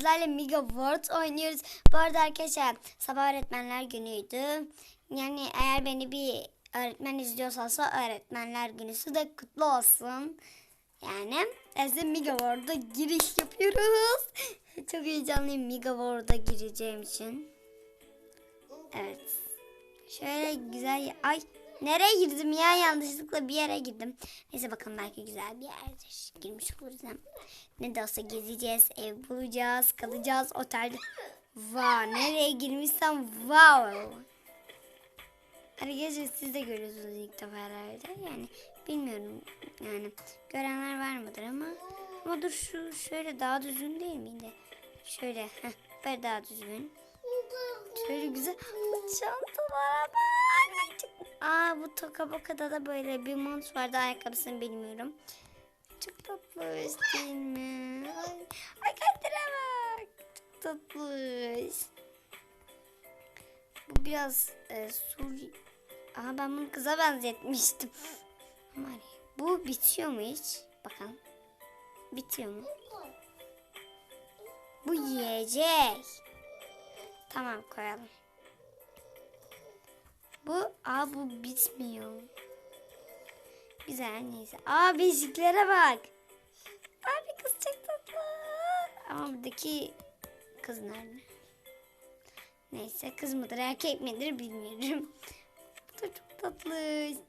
sizlerle Mega World oynuyoruz. Bu arada arkadaşlar sabah öğretmenler günüydü. Yani eğer beni bir öğretmen izliyorsa öğretmenler günüsü de kutlu olsun. Yani size Mega World'a giriş yapıyoruz. Çok heyecanlıyım Mega World'a gireceğim için. Evet. Şöyle güzel... Ay nereye girdim ya? Yanlışlıkla bir yere girdim. Neyse bakalım belki güzel bir yerdir. Girmiş oluruz hem. Ne de olsa gezeceğiz, ev bulacağız, kalacağız otelde. Wow, nereye girmişsem wow. Arkadaşlar siz de görüyorsunuz ilk defa herhalde. Yani bilmiyorum yani görenler var mıdır ama ama dur şu şöyle daha düzgün değil miydi? Şöyle heh, böyle daha düzgün. Şöyle güzel çantalara bak. Aa bu toka bokada da böyle bir mont vardı ayakkabısını bilmiyorum. Çok tatlı değil mi? Ay, ay bak. Çok tatlı. Bu biraz e, Suri... Aha ben bunu kıza benzetmiştim. Ama hani bu bitiyor mu hiç? Bakalım. Bitiyor mu? Bu yiyecek. Tamam koyalım. Bu, aa bu bitmiyor. Güzel neyse. Aa beşiklere bak. Abi kız çok tatlı. Ama buradaki kız nerede? Neyse kız mıdır erkek midir bilmiyorum. Bu da çok tatlı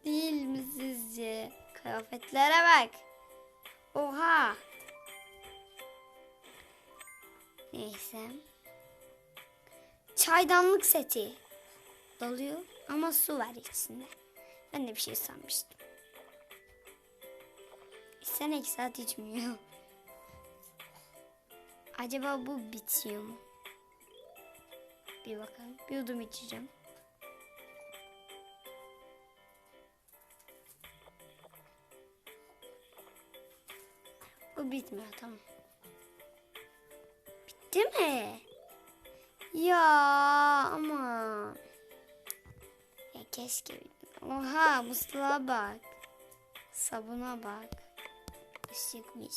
değil mi sizce? Kıyafetlere bak. Oha. Neyse. Çaydanlık seti. Doluyor ama su var içinde. Ben de bir şey sanmıştım. Sen iki saat içmiyor. Acaba bu bitiyor mu? Bir bakalım. Bir yudum içeceğim. Bu bitmiyor tamam. Bitti mi? Ya ama. Keşke. Oha musluğa bak. Sabuna bak. Işıkmış.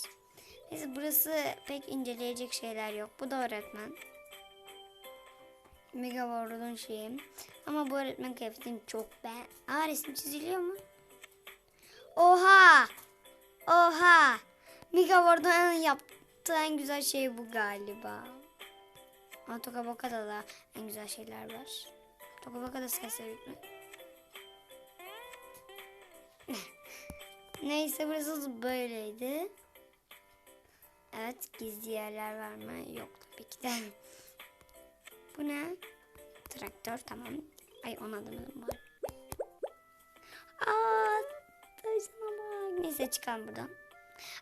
Neyse burası pek inceleyecek şeyler yok. Bu da öğretmen. Mega World'un şeyi. Ama bu öğretmen kıyafetini çok ben. Aa resim çiziliyor mu? Oha! Oha! Mega World'un yaptığı en güzel şey bu galiba. Ama Tokaboka'da da en güzel şeyler var. Tokaboka'da serseri mi? Neyse burası böyleydi. Evet gizli yerler var mı? Yok tabii ki de. Bu ne? Traktör tamam. Ay onun adını var. Aa, taşına bak. Neyse çıkalım buradan.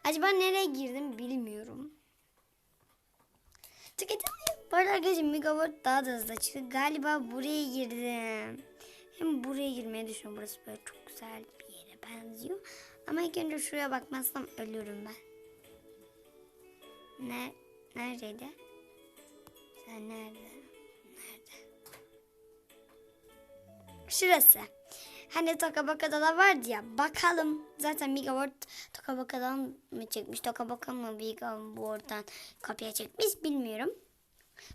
Acaba nereye girdim bilmiyorum. Heyecanlıyım. Bu arada arkadaşlar Megawatt daha da hızlı çıktı. Galiba buraya girdim. Hem buraya girmeye düşünüyorum. Burası böyle çok güzel bir yere benziyor. Ama ilk önce şuraya bakmazsam ölürüm ben. Ne? Neredeydi? Sen nerede? Nerede? Şurası. Hani Tokabaka'da da vardı ya. Bakalım. Zaten Megawatt Tokabaka'dan mı çekmiş? Tokabaka mı Megawatt'tan kopya çekmiş bilmiyorum.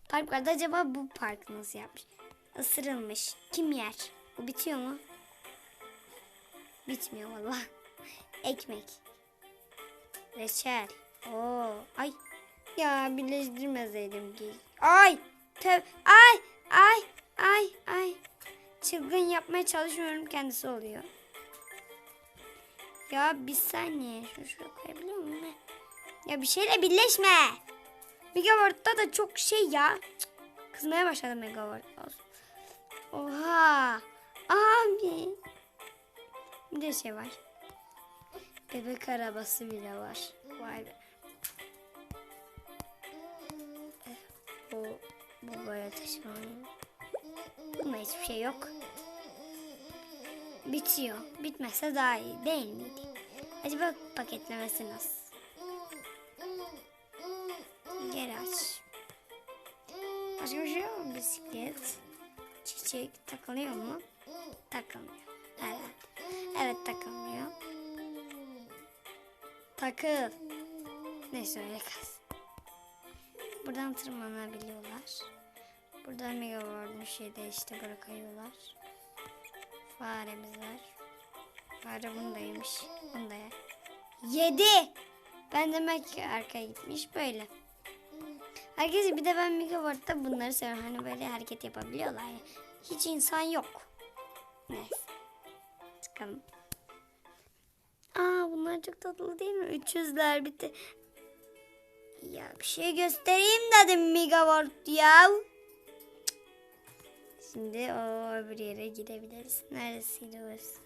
Parklarda acaba bu park nasıl yapmış? Isırılmış. Kim yer? Bu bitiyor mu? Bitmiyor valla. Ekmek. Reçel. Oo, ay. Ya birleştirmeseydim ki. Ay. Töv. Ay. Ay. Ay. Ay. Çılgın yapmaya çalışmıyorum kendisi oluyor. Ya bir saniye. Şunu şuraya koyabiliyor muyum? Ya bir şeyle birleşme. Megawatt'ta da çok şey ya. Cık, Kızmaya başladım Megawatt. Oha. Abi. Bir de şey var. Bebek arabası bile var. Vay be. Bu, bu böyle taşımanın. Bunda hiçbir şey yok. Bitiyor. Bitmezse daha iyi değil miydi? Acaba paketlemesi nasıl? Geri aç. Başka bir şey yok mu? Bisiklet. Çiçek takılıyor mu? Takılmıyor. Evet. Evet takılmıyor. Takıl. Neyse öyle kalsın. Buradan tırmanabiliyorlar. Buradan mega warden şeyde işte bırakıyorlar. Faremiz var. Fare bunu da yemiş. Bunu da ye. Yedi. Ben demek ki arkaya gitmiş böyle. Herkes bir de ben Megaward'da bunları seviyorum. Hani böyle hareket yapabiliyorlar ya. Hiç insan yok. Neyse. Çıkalım. Bunlar çok tatlı değil mi? 300'ler bitti. Ya bir şey göstereyim dedim Megaward ya. Şimdi o öbür yere gidebiliriz. Neresiydi orası?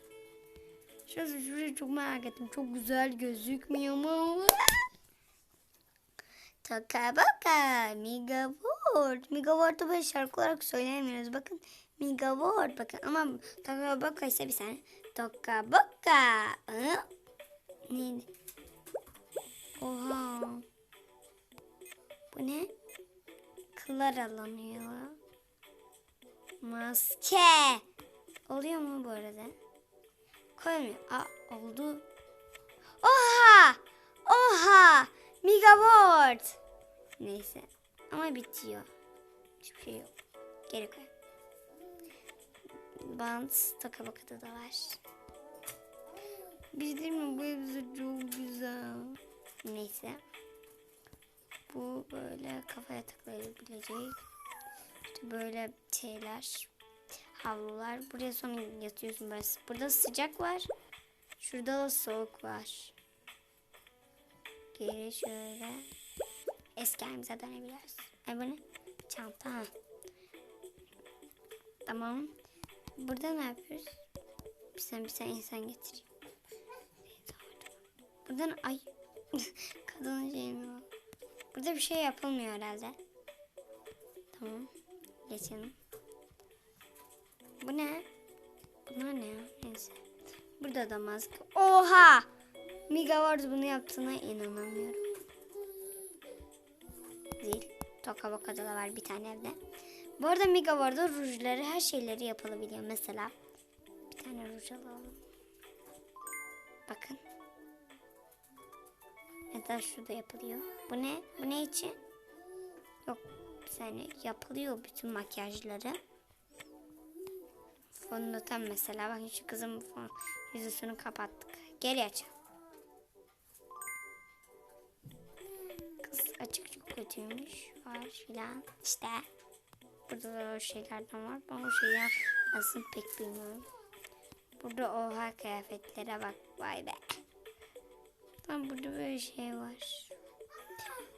Şurası şurayı çok merak ettim. Çok güzel gözükmüyor mu? Taka baka Megaward. Megaward'ı böyle şarkı olarak söyleyemiyoruz. Bakın Megaward bakın ama Taka baka ise bir saniye. Taka baka. Hı? Neydi? Oha. Bu ne? Kıllar alanıyor. Maske. Oluyor mu bu arada? Koymuyor. Aa oldu. Oha! Oha! Megaward. Neyse. Ama bitiyor. Hiçbir şey yok. Geri koy. Bant taka bakada da var. Bir değil mi? Bu elbise çok güzel. Neyse. Bu böyle kafaya takılabilecek. İşte böyle şeyler. Havlular. Buraya sonra yatıyorsun böyle. Burada sıcak var. Şurada da soğuk var. Geri şöyle. Eski halimize dönebiliriz. Ay bu ne? Çanta. ha. Tamam. Burada ne yapıyoruz? Bir sen bir sen insan getireyim. Buradan ay. Kadının şeyi mi var? Burada bir şey yapılmıyor herhalde. Tamam. Geçelim. Bu ne? Bunlar ne? Neyse. Burada da maske. Oha! Megaward bunu yaptığına inanamıyorum. Zil. Toka bakada da var bir tane evde. Bu arada Megaward'da rujları her şeyleri yapılabiliyor. Mesela bir tane ruj alalım. Mesela şurada yapılıyor. Bu ne? Bu ne için? Yok. Saniye. Yapılıyor bütün makyajları. Fondöten mesela. Bakın şu kızın fon, yüzüsünü kapattık. Geri açalım. Kız açık çok kötüymüş. Var filan. İşte. Burada da o şeylerden var. Ben o şeyi aslında pek bilmiyorum. Burada oha kıyafetlere bak. Vay be. Tam burada böyle şey var.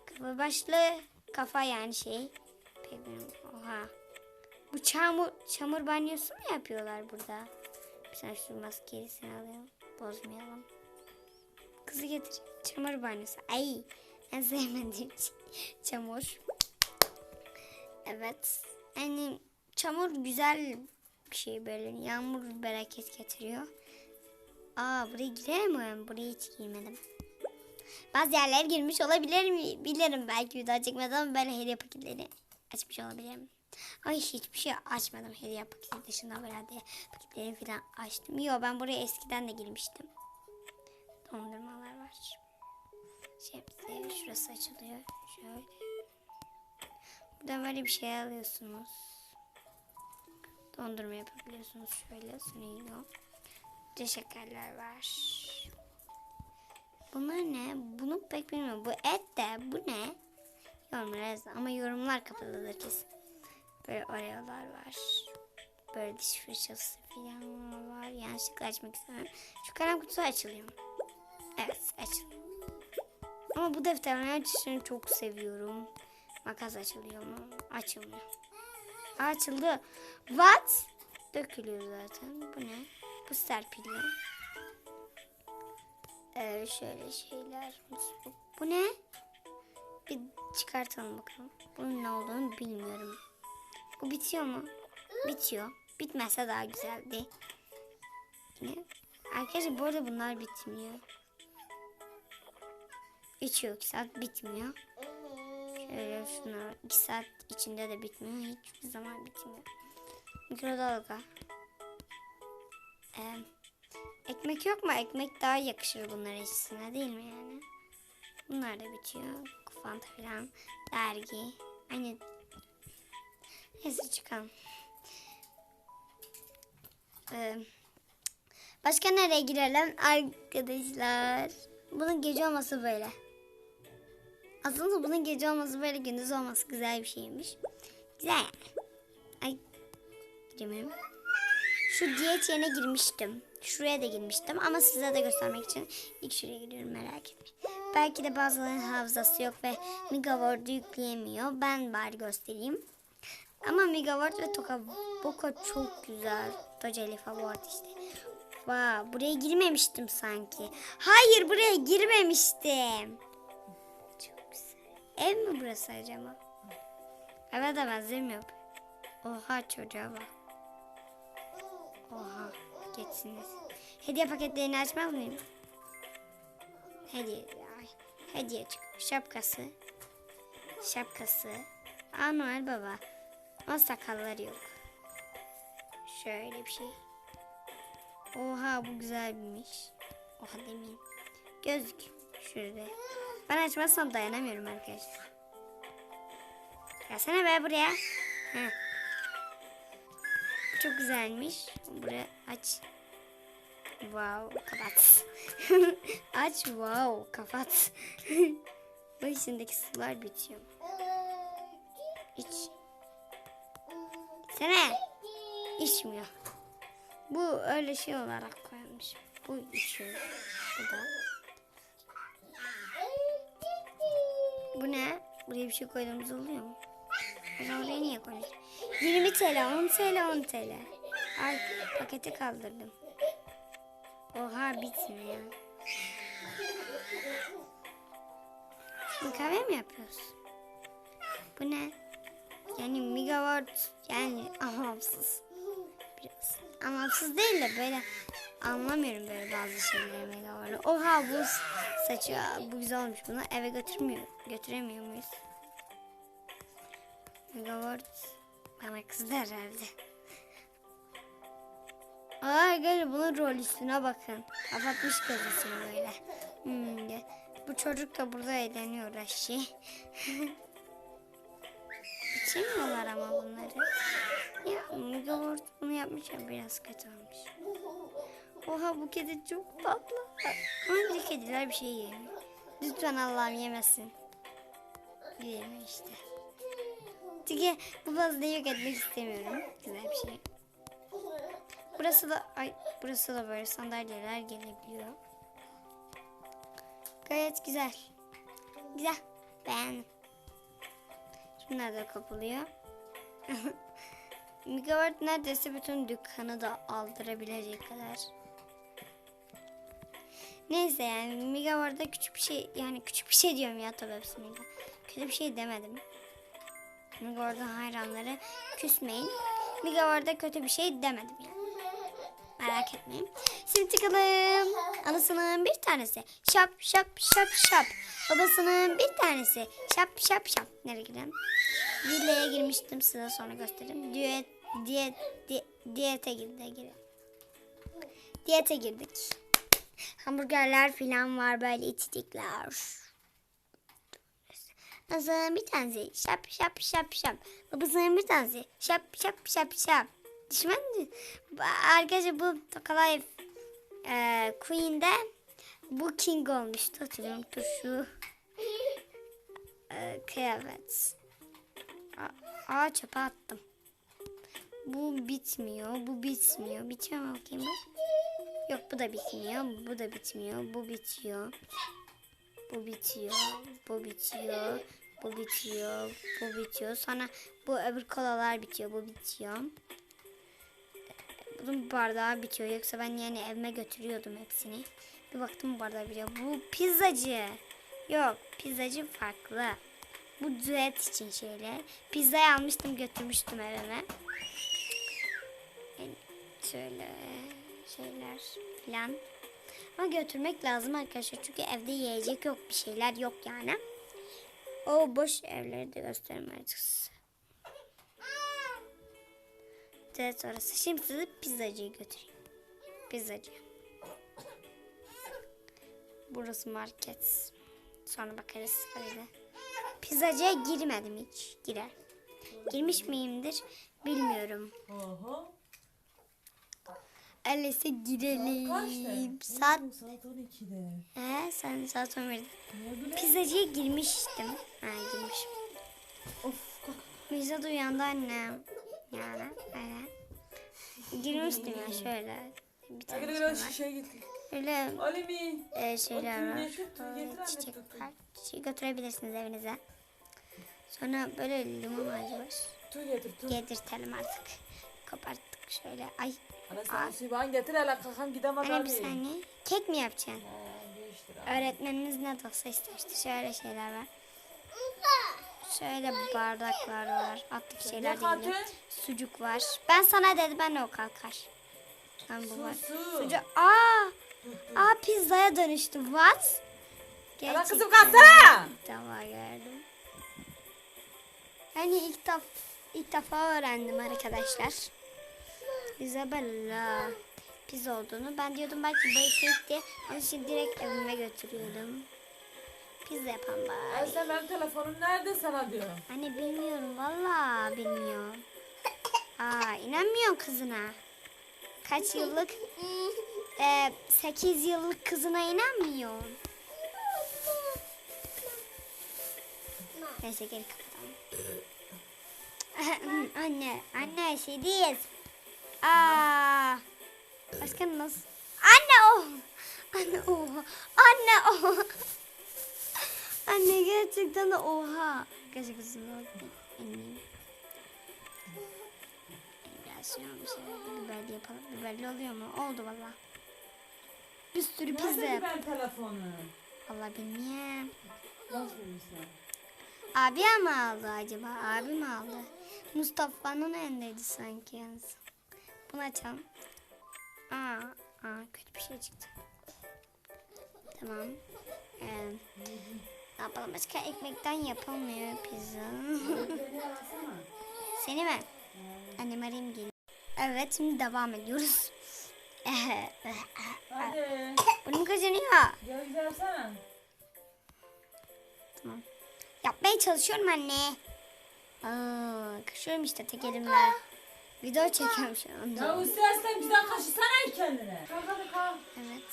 Kafa başlı kafa yani şey. Oha. Bu çamur, çamur banyosu mu yapıyorlar burada? Bir saniye şu maskesini alayım. Bozmayalım. Kızı getir. Çamur banyosu. Ay. En sevmediğim şey. Çamur. Evet. Yani çamur güzel bir şey böyle. Yağmur bereket getiriyor. Aa buraya giremiyorum. Buraya hiç girmedim. Bazı yerlere girmiş olabilir mi? Bilirim belki daha çekmeden böyle hediye paketleri açmış olabilirim. Ay hiçbir şey açmadım. Hediye paketi dışında böyle hediye paketleri falan açtım. Yok ben buraya eskiden de girmiştim. Dondurmalar var. Şemsiye şurası açılıyor. Şöyle. Buradan böyle bir şey alıyorsunuz. Dondurma yapabiliyorsunuz. Şöyle. Bir de şekerler var. Bunlar ne? Bunu pek bilmiyorum. Bu et de bu ne? Yorumlar yazın. Ama yorumlar kapatılır kesin. Böyle oreolar var. Böyle diş fırçası falan var. Yanlışlıkla açmak istemiyorum. Şu kalem kutusu açılıyor. Evet açılıyor. Ama bu defterlerin açışını çok seviyorum. Makas açılıyor mu? Açılmıyor. Açıldı. What? Dökülüyor zaten. Bu ne? Bu serpiliyor. Ee, şöyle şeyler. musluk. Bu ne? Bir çıkartalım bakalım. Bunun ne olduğunu bilmiyorum. Bu bitiyor mu? Bitiyor. Bitmezse daha güzeldi. Yine. Arkadaşlar bu arada bunlar bitmiyor. İçiyor 2 saat bitmiyor. Şöyle şunlar 2 saat içinde de bitmiyor. Hiçbir zaman bitmiyor. Mikrodalga. Ee, ekmek yok mu? Ekmek daha yakışır bunların içine değil mi yani? Bunlar da bitiyor. Fanta falan. Dergi. Aynı. Neyse çıkalım. Ee, başka nereye girelim arkadaşlar? Bunun gece olması böyle. Aslında bunun gece olması böyle gündüz olması güzel bir şeymiş. Güzel. Ay giremiyorum. Şu diyet yerine girmiştim. Şuraya da girmiştim ama size de göstermek için ilk şuraya giriyorum merak etmeyin. Belki de bazılarının hafızası yok ve Megaword'u yükleyemiyor. Ben bari göstereyim. Ama Megaword ve Toka Boka çok güzel. Tocali Favort işte. Vay, buraya girmemiştim sanki. Hayır buraya girmemiştim. Çok güzel. Ev mi burası acaba? Evet de benzemiyor. Oha çocuğa bak. Oha geçsiniz. Hediye paketlerini açmaz mıyım? Hediye. Hediye çık. Şapkası. Şapkası. Aa Baba. Ama sakalları yok. Şöyle bir şey. Oha bu güzelmiş. Oha demeyeyim. Gözlük. Şurada. Ben açmazsam dayanamıyorum arkadaşlar. Gelsene be buraya. Heh. Çok güzelmiş. Buraya aç. Wow, kapat. aç, wow, kapat. Bu içindeki sular bitiyor. İç. Sene. İçmiyor. Bu öyle şey olarak koymuş. Bu içiyor. Bu da. Bu ne? Buraya bir şey koyduğumuz oluyor mu? Oraya niye koymuş? 20 TL, 10 TL, 10 TL. Ay paketi kaldırdım. Oha bitmiyor. Şimdi kahve mi yapıyoruz? Bu ne? Yani megawatt yani anlamsız. Biraz anlamsız değil de böyle anlamıyorum böyle bazı şeyleri megawatt'ı. Oha bu saçı bu güzel olmuş. Bunu eve götürmüyor. Götüremiyor muyuz? Megawatt bana kızdı herhalde. Aa gelin bunun rol üstüne bakın. Kapatmış gözüsünü böyle. Hmm. Bu çocuk da burada eğleniyor aşı. İçemiyorlar ama bunları. Ya Megaword bunu yapmış ya biraz kötü olmuş. Oha bu kedi çok tatlı. Ama de kediler bir şey yemiyor. Lütfen Allah'ım yemesin. Yemiyor işte. Çünkü bu bazı yok etmek istemiyorum. Güzel bir şey. Burası da ay burası da böyle sandalyeler gelebiliyor. Gayet güzel. Güzel. Beğendim. Şunlar da kapılıyor. Megawatt neredeyse bütün dükkanı da aldırabilecek kadar. Neyse yani Megawatt'da küçük bir şey yani küçük bir şey diyorum ya tabii hepsi Mega. Kötü bir şey demedim. Megawatt'ın hayranları küsmeyin. Megawatt'da kötü bir şey demedim yani. Merak etmeyin. Şimdi çıkalım. Anasının bir tanesi. Şap şap şap şap. Babasının bir tanesi. Şap şap şap. Nereye gidelim? Villaya girmiştim size sonra göstereyim. Diyet, diyet, di, diyete girdi. Girelim. Diyete girdik. Hamburgerler falan var böyle içecekler. Anasının bir tanesi. Şap şap şap şap. Babasının bir tanesi. Şap şap şap şap. Düşman? Arkadaşlar bu Tokalay e, Queen'de bu King olmuştu hatırlıyorum. Dur şu e, kıyafet. A- Aa çöpe attım. Bu bitmiyor. Bu bitmiyor. Bitiyor mu bakayım bu? Yok bu da bitmiyor. Bu da bitmiyor. Bu bitiyor. Bu bitiyor. Bu bitiyor. Bu bitiyor. Bu bitiyor. Sonra bu öbür kolalar bitiyor. Bu bitiyor. Bunun bardağı bitiyor. Yoksa ben yani evime götürüyordum hepsini. Bir baktım bu bardağı bitiyor. Bu pizzacı. Yok pizzacı farklı. Bu düet için şeyler. Pizzayı almıştım götürmüştüm evime. Yani şöyle şeyler falan. Ama götürmek lazım arkadaşlar. Çünkü evde yiyecek yok bir şeyler yok yani. O boş evleri de göstereyim artık. Evet orası. Şimdi sizi pizzacıya götüreyim. Pizzacı. Burası market. Sonra bakarız öyle. Pizzacıya girmedim hiç. Girer. Girmiş miyimdir bilmiyorum. Oho. Girelim. Kaçtı? Saat Saat 12'de. He, sen saat 11'de. Ne bileyim. Pizzacıya girmiştim. Ha girmişim. Of. Mirza da uyandı annem. Yani öyle. Girmiştim ya şöyle. Bir tane şey biraz şişe getir. Öyle Ali mi? e, şeyler Otur, var. çiçek var. Çiçeği götürebilirsiniz evinize. Sonra böyle limon ağacı var. Tu getir tu. Yedirtelim artık. Koparttık şöyle. Ay Ana sen bana getir hele kalkan gidemez Ali. bir saniye. Kek mi yapacaksın? He, abi. Öğretmeniniz ne olsa ister işte şöyle şeyler var. Şöyle bardaklar var. Attık şeyler katı? Sucuk var. Ben sana dedim ben o kalkar. Ben bu var. Su su. Sucuk. Aa! Aa pizzaya dönüştü. What? Ana kızım kalksana. İlk defa gördüm. Yani ilk, def ilk defa öğrendim arkadaşlar. Isabella pizza olduğunu. Ben diyordum belki basic diye. Onun için direkt evime götürüyordum. Pizza yapan bari. sen benim telefonum nerede sana diyor. Anne bilmiyorum valla bilmiyorum. Aa inanmıyorum kızına. Kaç yıllık? Ee, 8 yıllık kızına inanmıyorum. Neyse geri kapatalım. anne, anne şey değil. Aa, başka nasıl? Anne o. Anne oha. Anne oha. Anne gerçekten de oha. Gerçek kızım oldu. Anne. Biraz şey biberli yapalım. Biberli oluyor mu? Oldu valla. Bir sürü pizza Nerede yap. ben telefonu? Valla bilmiyorum. Abi mi aldı acaba? Abi mi aldı? Mustafa'nın elindeydi sanki yalnız. Bunu açalım. Aa, aa kötü bir şey çıktı. Tamam. Ee, ne yapalım? Başka ekmekten yapılmıyor pizza. Seni mi? Annem arayayım gelin. Evet şimdi devam ediyoruz. Hadi. Kaçınıyor. Gel gelsene. Tamam. Yapmaya çalışıyorum anne. Aa, kaşıyorum işte tek elimle. Video çekiyorum şu Ya anda. istersen güzel kaşısana kendine. Kalk hadi kalk. Evet.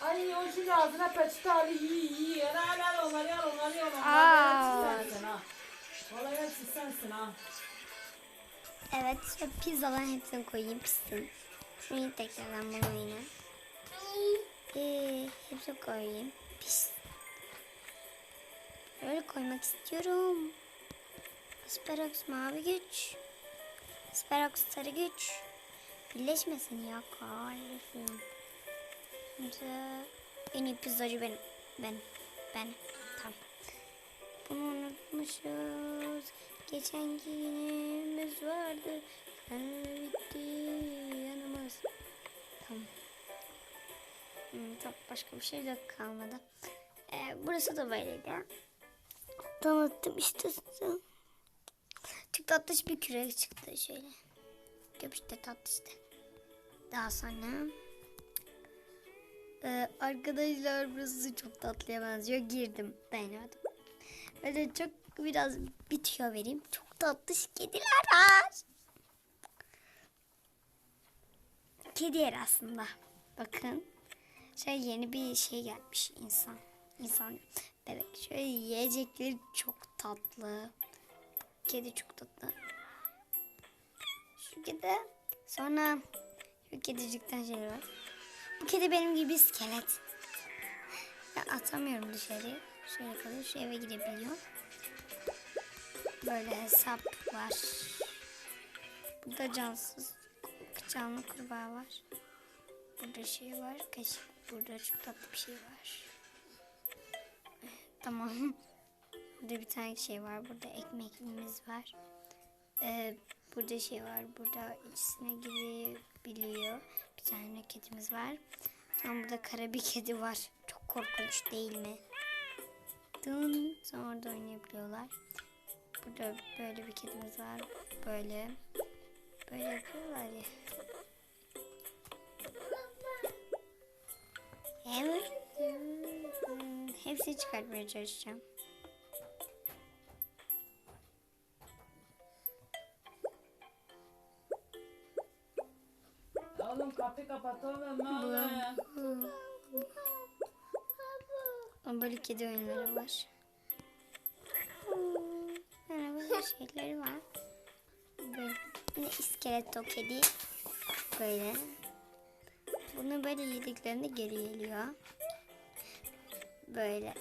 Ay o şimdi ağzına peçete al iyi iyi. Ana ana onları al onları al. Aa. Onları sensin ha. Vallahi hepsi sensin ha. Evet. Şu pizzaların hepsini koyayım pişsin. Şunu tekrardan bunu yine. Ee, hepsini koyayım. Pis. Böyle koymak istiyorum. Asperox mavi güç. Asperox sarı güç. Birleşmesin ya kardeşim. Şimdi en iyi pizzacı benim. Ben. Ben. Tamam. Bunu unutmuşuz. Geçen günümüz vardı. Sen bitti yanımız. Tamam. Hmm, çok başka bir şey de kalmadı. Ee, burası da böyleydi. Tanıttım işte size. Tatlış bir kürek çıktı şöyle. Köpüşte tatlı işte. Daha sonra ee, arkadaşlar burası çok tatlıya benziyor. Girdim. Dayanamadım. Böyle çok biraz bitiyor vereyim. Çok tatlış kediler var. Kedi yer aslında. Bakın. Şey yeni bir şey gelmiş insan. İnsan bebek. Şöyle yiyecekleri çok tatlı. Kedi çok tatlı. Şu kedi. Sonra şu kedicikten şey var. Bu kedi benim gibi iskelet. Ya atamıyorum dışarı. Şöyle kalıyor. Şu eve girebiliyor. Böyle hesap var. Burada cansız canlı kurbağa var. Burada şey var. Kaşık. Burada çok tatlı bir şey var. Tamam. Burada bir tane şey var. Burada ekmeğimiz var. Ee, burada şey var. Burada içine girebiliyor. Bir tane kedimiz var. Sonra burada kara bir kedi var. Çok korkunç değil mi? Dın. Sonra orada oynayabiliyorlar. Burada böyle bir kedimiz var. Böyle. Böyle yapıyorlar ya. Evet. Hepsini çıkartmaya çalışacağım. Oğlum kapıyı kapat oğlum ne. Ama böyle kedi oyunları var. Böyle şeyleri var. Böyle yine iskeleto kedi. Böyle. Bunu böyle yediklerinde geri geliyor. Böyle.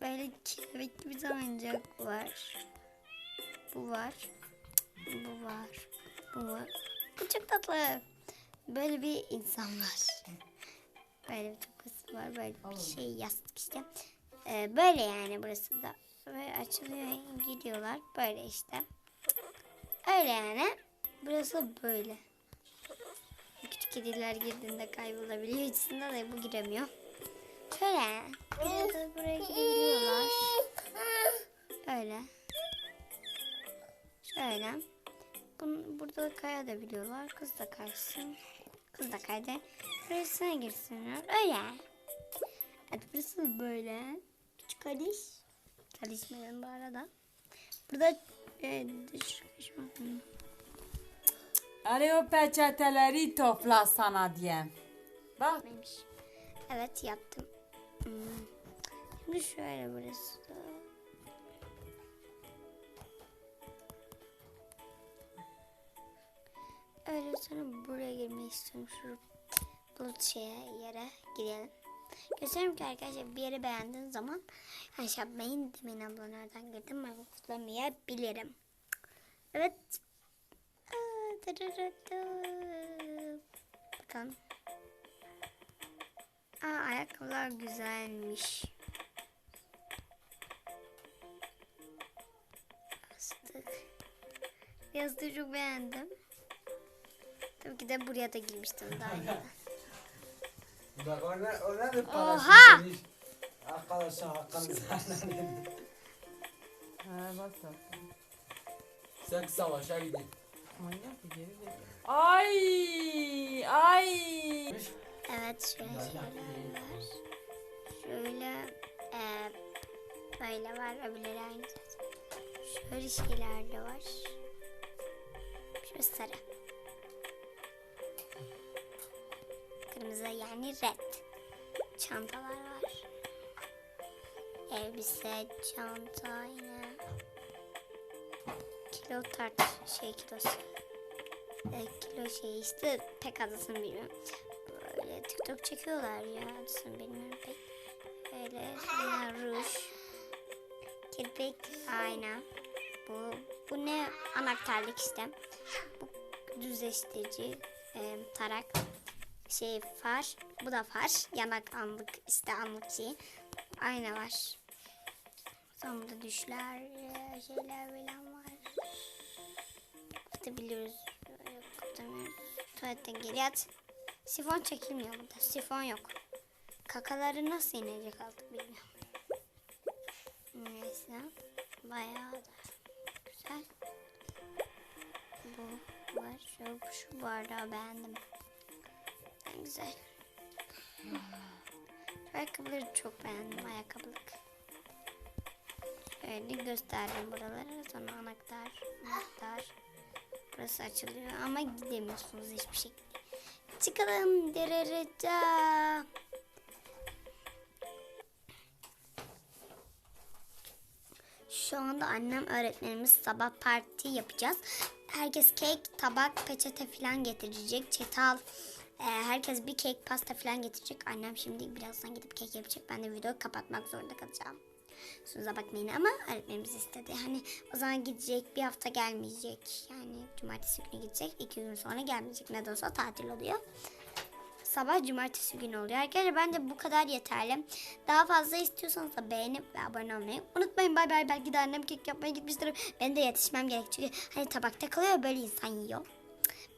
Böyle kelebekli bir oyuncak var. Bu var. Bu var. Bu var. Bu çok tatlı. Böyle bir insan var. Böyle bir tokası var. Böyle bir şey yastık işte. Ee, böyle yani burası da. Böyle açılıyor gidiyorlar. Böyle işte. Öyle yani. Burası böyle. Küçük kediler girdiğinde kaybolabiliyor. İçinde de bu giremiyor. Şöyle da buraya girebiliyorlar. Öyle. Şöyle. Bunu, burada da kayabiliyorlar. Kız da kaysın. Kız da kaydı. Burasına girsinler. Öyle. Evet burası böyle. Küçük kardeş. Kardeşim bu arada. Burada e, Hadi o peçeteleri topla sana diye. Bak. Evet yaptım. Hmm. Şimdi şöyle burası. Öyle sonra buraya girmeyi istiyorum. Şu bulut şeye yere girelim. Gösteriyorum ki arkadaşlar bir yeri beğendiğiniz zaman aşağı yapmayın demeyin abla nereden girdim ben kutlamayabilirim. Evet. Bakalım. Aa, ayakkabılar güzelmiş. Yastık. Yastığı çok beğendim. Tabii ki de buraya da girmiştim daha önce. Bak o ne, o ne de Oha! parası demiş. Arkadaşlar hakkınızı helal Ha bak sen. Sen savaşa gidin. Manyak bir geri zekalı. Ay ay. Evet şöyle şeyler var. Şöyle e, böyle var öbürleri aynı. Şöyle şeyler de var. Şöyle sarı. Kırmızı yani red. Çantalar var. Elbise, çanta yine. Kilo tart şey kilosu. E, kilo şey işte pek adısını bilmiyorum. Böyle TikTok çekiyorlar ya adısını bilmiyorum pek. Böyle şeyler ruj. Kirpik, ayna. Bu, bu ne anahtarlık işte. Bu düzleştirici, e, tarak, şey far. Bu da far. Yanak anlık işte anlık şey. Ayna var. Sonra burada düşler, şeyler falan var. Kapatabiliyoruz. Yok kapatamıyoruz. Tuvaletten geri at. Sifon çekilmiyor burada. Sifon yok. Kakaları nasıl inecek artık bilmiyorum. Neyse. Bayağı da güzel. Bu var. Şu, şu bardağı beğendim. En güzel. Ayakkabıları çok beğendim. Ayakkabılık. Şöyle gösterdim buraları. Sonra anahtar. Anahtar. Burası açılıyor ama gidemiyorsunuz hiçbir şekilde. Çıkalım. Dererece. Şu anda annem öğretmenimiz sabah parti yapacağız. Herkes kek, tabak, peçete falan getirecek. Çatal. E, herkes bir kek, pasta falan getirecek. Annem şimdi birazdan gidip kek yapacak. Ben de videoyu kapatmak zorunda kalacağım. Kusurumuza bakmayın ama öğretmenimiz istedi. Hani o zaman gidecek bir hafta gelmeyecek. Yani cumartesi günü gidecek. iki gün sonra gelmeyecek. Ne de olsa tatil oluyor. Sabah cumartesi günü oluyor. Arkadaşlar bence bu kadar yeterli. Daha fazla istiyorsanız da beğenip ve abone olmayı unutmayın. Bay bay. Belki de annem kek yapmaya gitmiştir. Ben de yetişmem gerek. Çünkü hani tabakta kalıyor böyle insan yiyor.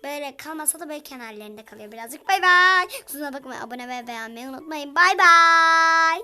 Böyle kalmasa da böyle kenarlarında kalıyor birazcık. Bay bay. Kusuruma bakmayın. Abone ve beğenmeyi unutmayın. Bay bay.